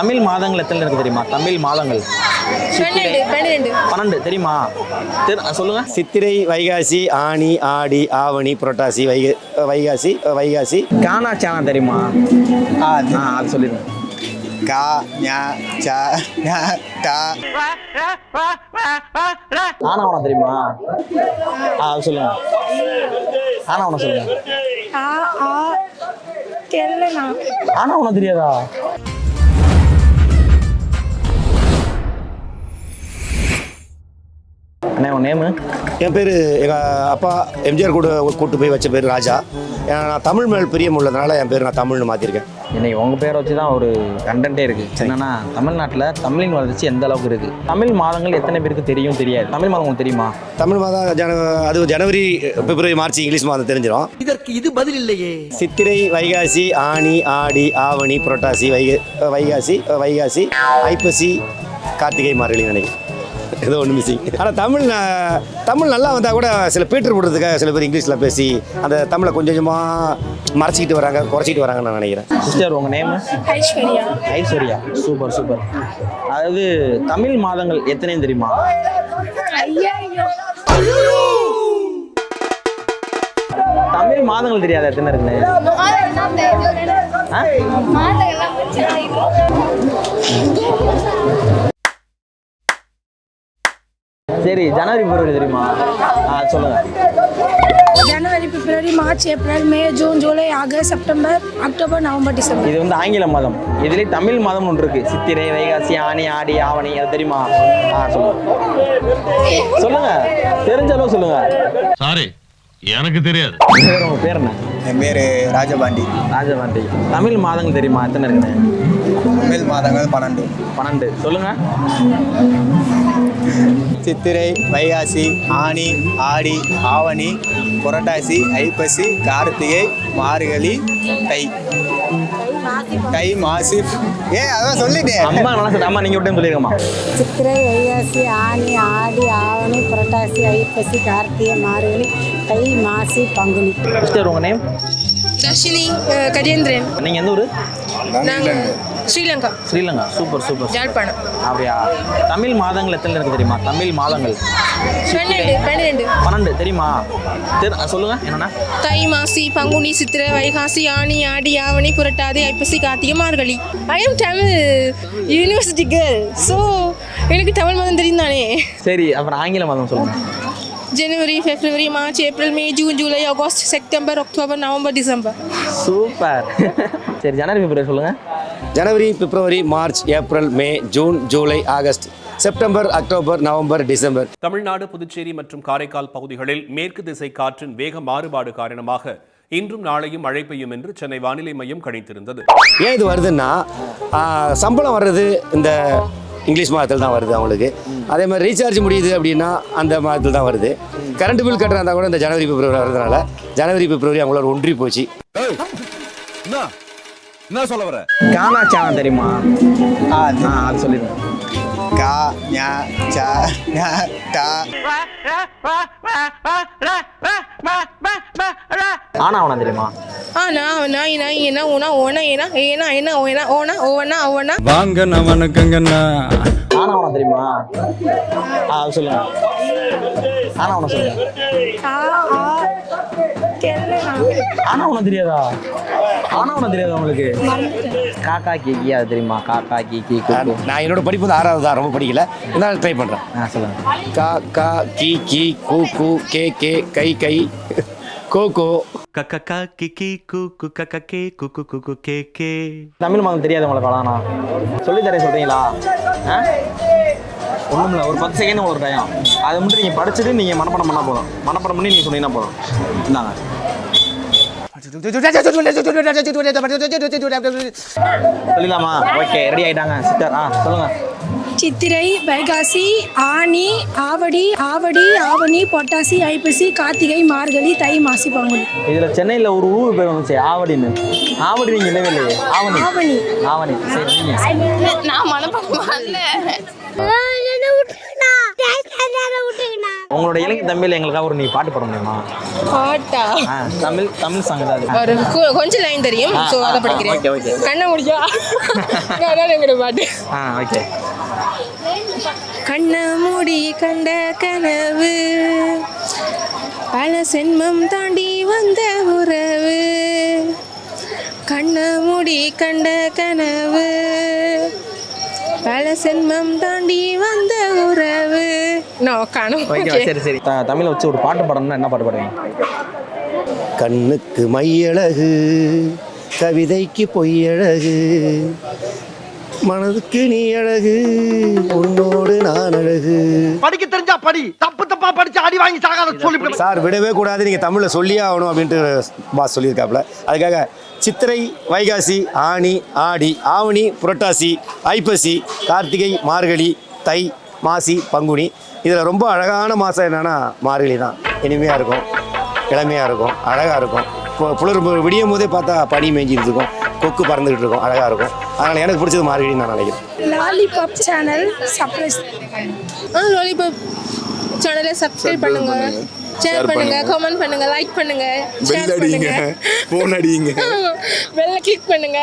தமிழ் மாதங்கள் எத்தனை இருக்கு தெரியுமா? தமிழ் மாதங்கள். பன்னெண்டு தெரியுமா? தெரி சொல்லுங்க. சித்திரை வைகாசி ஆனி ஆடி ஆவணி புரட்டாசி வைக வைகாசி வைகாசி. கானா சானா தெரியுமா? ஆ அது. சொல்லிடுங்க. கா ஞா சா ஞா டா. ஆனாவனம் தெரியுமா? ஆ சொல்லுங்க. ஆனாவனம் சொல்லுங்க. ஆ ஆ ஆனாவனம் தெரியாதா? அண்ணே உன் நேமு என் பேர் எங்கள் அப்பா எம்ஜிஆர் கூட கூட்டு போய் வச்ச பேர் ராஜா. நான் தமிழ் மேல் பிரியம் உள்ளதுனால என் பேர் நான் தமிழ்னு மாற்றிருக்கேன் இன்னைக்கு உங்க பேரை வச்சு தான் ஒரு கண்டென்ட்டே இருக்கு. என்னன்னா தமிழ்நாட்டில் தமிழின் வளர்ச்சி எந்த அளவுக்கு இருக்கு? தமிழ் மாதங்கள் எத்தனை பேருக்கு தெரியும் தெரியாது. தமிழ் மாதம் உங்களுக்கு தெரியுமா? தமிழ் மாதம் ஜன அது ஜனவரி பிப்ரவரி மார்ச் இங்கிலீஷ் மாதம் தெரிஞ்சிடும் இதற்கு இது பதில் இல்லையே. சித்திரை வைகாசி ஆனி ஆடி ஆவணி புரட்டாசி வைக வைகாசி வைகாசி ஐப்பசி கார்த்திகை மார்கழி நினைக்கிறேன் ஏதோ ஒன்று மிஸ்ஸிங் ஆனால் தமிழ் தமிழ் நல்லா வந்தால் கூட சில பீட்டர் போடுறதுக்காக சில பேர் இங்கிலீஷில் பேசி அந்த தமிழை கொஞ்சம் கொஞ்சமாக மறைச்சிக்கிட்டு வராங்க குறைச்சிட்டு வராங்கன்னு நான் நினைக்கிறேன். சிஸ்டர் உங்க name Aishwarya. Aishwarya. Super super. அதாவது தமிழ் மாதங்கள் எத்தனையும் தெரியுமா? தமிழ் மாதங்கள் தெரியாத? எத்தனை இருக்குன்னு? சரி ஜனவரி பிப்ரவரி தெரியுமா? ஆ சொல்லுங்க. ஜனவரி பிப்ரவரி March April May June July August September October November December. இது வந்து ஆங்கில மாதம். இதுலேயே தமிழ் மாதம் ஒன்று இருக்கு. சித்திரை வைகாசி ஆனி ஆடி ஆவணி அது தெரியுமா? ஆ சொல்லுங்க. சொல்லுங்க. தெரிஞ்ச அளவு சொல்லுங்க. சாரி எனக்கு தெரியாது. பேர் என்ன? என் பேர் ராஜபாண்டி. ராஜபாண்டி. தமிழ் மாதங்கள் தெரியுமா? எத்தனை இருக்குன்னு? தமிழ் மாதங்கள் பன்னெண்டு. பன்னெண்டு. சொல்லுங்க. சித்திரை வைகாசி ஆனி ஆடி ஆவணி புரட்டாசி ஐப்பசி கார்த்திகை மார்கழி தை. தை மாசி ஏ அதான் சொல்லிட்டேன். அம்மா நல்லா சொல்ல அம்மா நீங்க விட்டு சொல்லிருக்கம்மா சித்திரை வைகாசி ஆனி ஆடி ஆவணி புரட்டாசி ஐப்பசி கார்த்திகை மார்கழி தை மாசி பங்குனி. சிஸ்டர் உங்க நேம்? தர்ஷினி கஜேந்திரன். நீங்க எந்த ஊரு? நாங்கள் Sri Lanka. Sri Lanka. Super super Yazhpanam. அப்படியா? தமிழ் மாதங்கள் எத்தனை இருக்கு தெரியுமா? தமிழ் மாதங்கள். பன்னெண்டு பன்னெண்டு. தெரியுமா? தெரி சொல்லுங்க என்னன்னா? தை மாசி பங்குனி சித்திரை வைகாசி ஆனி ஆடி ஆவணி புரட்டாதி ஐப்பசி கார்த்திகை மார்கழி. I am Tamil university girl so எனக்கு தமிழ் மதம் தெரியும் தானே சரி அப்புறம் ஆங்கில மாதம் சொல்லுங்க. ஜனவரி பிப்ரவரி March April May June July August September October November December super. சரி ஜனவரி பிப்ரவரி சொல்லுங்க. ஜனவரி பிப்ரவரி March April May June July August September October November December Tamil Nadu Puducherry மற்றும் காரைக்கால் பகுதிகளில் மேற்கு திசை காற்றின் வேக மாறுபாடு காரணமாக இன்றும் நாளையும் மழை பெய்யும் என்று சென்னை வானிலை மையம் கணித்திருந்தது. ஏன் இது வருதுன்னா சம்பளம் வர்றது இந்த இங்கிலீஷ் மாதத்தில் தான் வருது அவங்களுக்கு. அதே மாதிரி ரீசார்ஜ் முடியுது அப்படின்னா அந்த மாதத்தில் தான் வருது. கரண்ட் பில் கட்டுறதா கூட இந்த ஜனவரி பிப்ரவரி வர்றதுனால ஜனவரி பிப்ரவரி அவங்களோட ஒன்றி போச்சு. என்ன? சொல்ல வர? கானா சானா தெரியுமா? ஆ ஆ அது சொல்லிடுங்க கா ஞா சா ஞா டா. ஆனாவனம் தெரியுமா? வாங்கண்ணா வணக்கங்கண்ணா ஆனாவனம் தெரியுமா? ஆ சொல்லுங்க. ஆனாவனம் சொல்லுங்க. ஆ ஆ தெரியலண்ணா ஆனாவனம் தெரியாதா? ஆனாவனம் தெரியாதா உங்களுக்கு? காக்கா கீக்கி அது தெரியுமா? காக்கா கீக்கி நான் என்னோட படிப்பு வந்து ஆறாவது தான் ரொம்ப படிக்கல. இருந்தாலும் ட்ரை பண்ணுறேன் ஆ சொல்லுங்க. கா கா கி கி கூ கூ கே கே கை கை கோ. கே கே தமிழ் மதம் தெரியாது உங்களுக்கு அவ்வளோண்ணா சொல்லி தரேன் சொல்கிறீங்களா ஆ ஒன்றும் இல்லை ஒரு பத்து செகண்ட் ஒரு டயம் அதை மட்டும் நீங்கள் படிச்சுட்டு நீங்கள் மனப்பாடம் பண்ணால் போதும் மனப்பாடம் பண்ணி நீங்கள் சொன்னீங்கன்னா போதும் இந்தாங்க சொல்லிடலாமா ஓகே ரெடி ஆயிட்டாங்க சிஸ்டர் ஆ சொல்லுங்கள் சித்திரை வைகாசி ஆனி ஆவடி ஆவடி ஆவணி பொட்டாசி ஐப்பசி கார்த்திகை மார்கழி தை மாசி பங்குனி இதில் சென்னையில் ஒரு ஊர் பேர் வந்துச்சு ஆவடின்னு. ஆவடி நீங்கள் இல்லவே இல்லையே. ஆவணி. ஆவணி. ஆவணி. சரி நீங்கள் நான் மனப்பாடம் உங்க உங்களோட இலங்கை தமிழ் எங்களுக்காக ஒரு நீ பாட்டு பாட முடியுமா? பாட்டா? தமிழ் தமிழ் சாங். ஒரு கொஞ்சம் லைன் தெரியும். ஸோ அதை படிக்கிறேன். கண்ணை முடிச்சா அதான் எங்களோட பாட்டு. ஆ ஓகே. கண்ண மூடி கண்ட கனவு பல சென்மம் தாண்டி வந்த உறவு. கண்ண மூடி கண்ட கனவு பல சென்மம் தாண்டி வந்த உறவு. காணும். சரி சரி. தமிழை வச்சு ஒரு பாட்டு பாடணும்னா என்ன பாட்டு பாடுவீங்க? கண்ணுக்கு மையழகு கவிதைக்கு பொய்யழகு மனதுக்கு நீ அழகு உன்னோடு நான் அழகு. படிக்க தெரிஞ்சா படி தப்பு தப்பா படிச்சு அடி வாங்கி சாகாத சொல்லி சார் விடவே கூடாது. நீங்கள் தமிழில் சொல்லியே ஆகணும் அப்படின்ட்டு பாஸ் சொல்லியிருக்காப்புல. அதுக்காக சித்திரை வைகாசி ஆனி ஆடி ஆவணி புரட்டாசி ஐப்பசி கார்த்திகை மார்கழி தை மாசி பங்குனி. இதில் ரொம்ப அழகான மாதம் என்னென்னா மார்கழி தான். இனிமையாக இருக்கும் இளமையாக இருக்கும் அழகாக இருக்கும். இப்போ புலர் விடியும் போதே பார்த்தா பனி மேய்ஞ்சிட்டு இருக்கும் கொக்கு பறந்துக்கிட்டு இருக்கும் அழகாக இருக்கும். அதனால் எனக்கு பிடிச்சது மார்கழின்னு நான் நினைக்கிறேன். லாலிபாப் சேனல் சர்ப்ரைஸ் ஆ லாலிபாப் சேனலை சப்ஸ்கிரைப் பண்ணுங்க. ஷேர் பண்ணுங்க கமெண்ட் பண்ணுங்க லைக் பண்ணுங்க ஷேர் பண்ணுங்க. போன் அடிங்க. பெல்ல கிளிக் பண்ணுங்க.